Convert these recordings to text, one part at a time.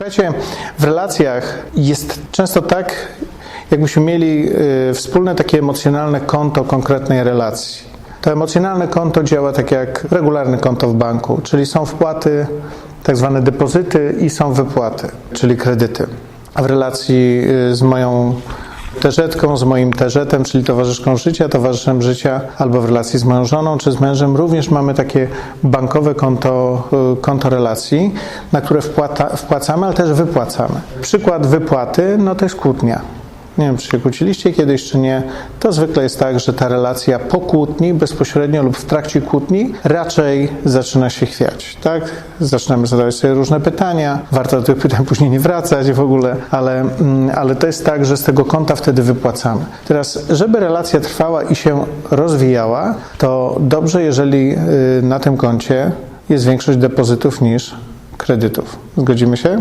Słuchajcie, w relacjach jest często tak, jakbyśmy mieli y, wspólne takie emocjonalne konto konkretnej relacji. To emocjonalne konto działa tak jak regularne konto w banku, czyli są wpłaty, tak zwane depozyty i są wypłaty, czyli kredyty. A w relacji y, z moją teżetką, z moim teżetem, czyli towarzyszką życia, towarzyszem życia, albo w relacji z moją żoną czy z mężem, również mamy takie bankowe konto, y, konto relacji, na które wpłata, wpłacamy, ale też wypłacamy. Przykład wypłaty, no to jest kłótnia. Nie wiem, czy się kłóciliście kiedyś, czy nie. To zwykle jest tak, że ta relacja po kłótni, bezpośrednio lub w trakcie kłótni, raczej zaczyna się chwiać. Tak? Zaczynamy zadawać sobie różne pytania. Warto do tych pytań później nie wracać w ogóle, ale, mm, ale to jest tak, że z tego konta wtedy wypłacamy. Teraz, żeby relacja trwała i się rozwijała, to dobrze, jeżeli y, na tym koncie jest większość depozytów niż kredytów. Zgodzimy się?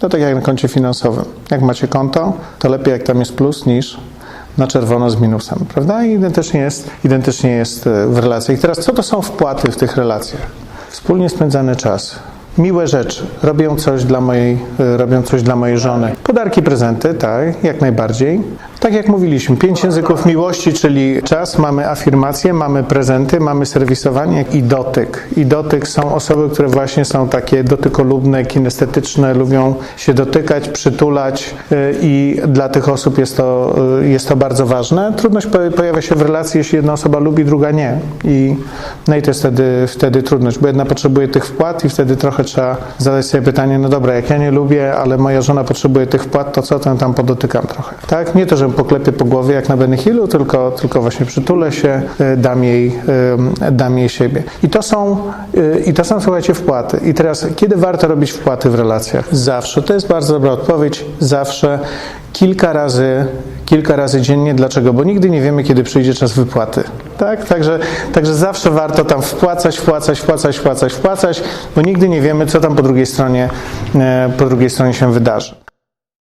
To tak jak na koncie finansowym. Jak macie konto, to lepiej jak tam jest plus niż na czerwono z minusem, prawda? I identycznie jest, identycznie jest e, w relacjach. I teraz co to są wpłaty w tych relacjach? Wspólnie spędzany czas. Miłe rzeczy. Robią coś dla mojej, e, robią coś dla mojej żony. Podarki, prezenty, tak, jak najbardziej. Tak jak mówiliśmy, pięć języków miłości, czyli czas, mamy afirmacje, mamy prezenty, mamy serwisowanie i dotyk. I dotyk są osoby, które właśnie są takie dotykolubne, kinestetyczne, lubią się dotykać, przytulać y, i dla tych osób jest to, y, jest to bardzo ważne. Trudność po- pojawia się w relacji, jeśli jedna osoba lubi, druga nie. I, no i to jest wtedy, wtedy trudność, bo jedna potrzebuje tych wpłat i wtedy trochę trzeba zadać sobie pytanie, no dobra, jak ja nie lubię, ale moja żona potrzebuje tych wpłat, to co, to tam podotykam trochę. Tak? Nie to, że poklepię po głowie jak na Benny Hillu, tylko, tylko właśnie przytulę się, y, dam jej, dam jej siebie. I to są, y, i to są, słuchajcie, wpłaty. I teraz, kiedy warto robić wpłaty w relacjach? Zawsze. To jest bardzo dobra odpowiedź. Zawsze. Kilka razy, kilka razy dziennie. Dlaczego? Bo nigdy nie wiemy, kiedy przyjdzie czas wypłaty. Tak? Także, także zawsze warto tam wpłacać, wpłacać, wpłacać, wpłacać, wpłacać, bo nigdy nie wiemy, co tam po drugiej stronie, e, po drugiej stronie się wydarzy.